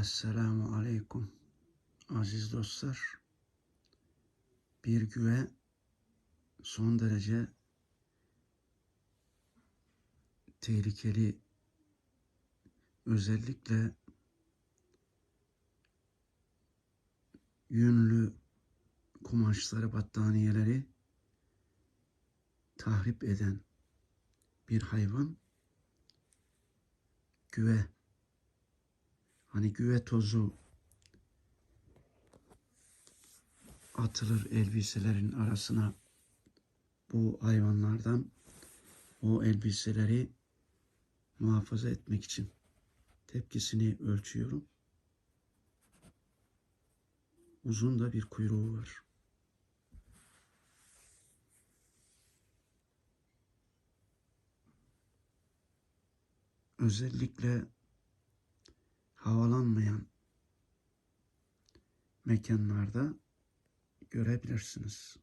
Esselamu Aleyküm aziz dostlar. Bir güve son derece tehlikeli özellikle yünlü kumaşları, battaniyeleri tahrip eden bir hayvan güve. Hani güve tozu atılır elbiselerin arasına bu hayvanlardan o elbiseleri muhafaza etmek için tepkisini ölçüyorum. Uzun da bir kuyruğu var. Özellikle havalanmayan mekanlarda görebilirsiniz.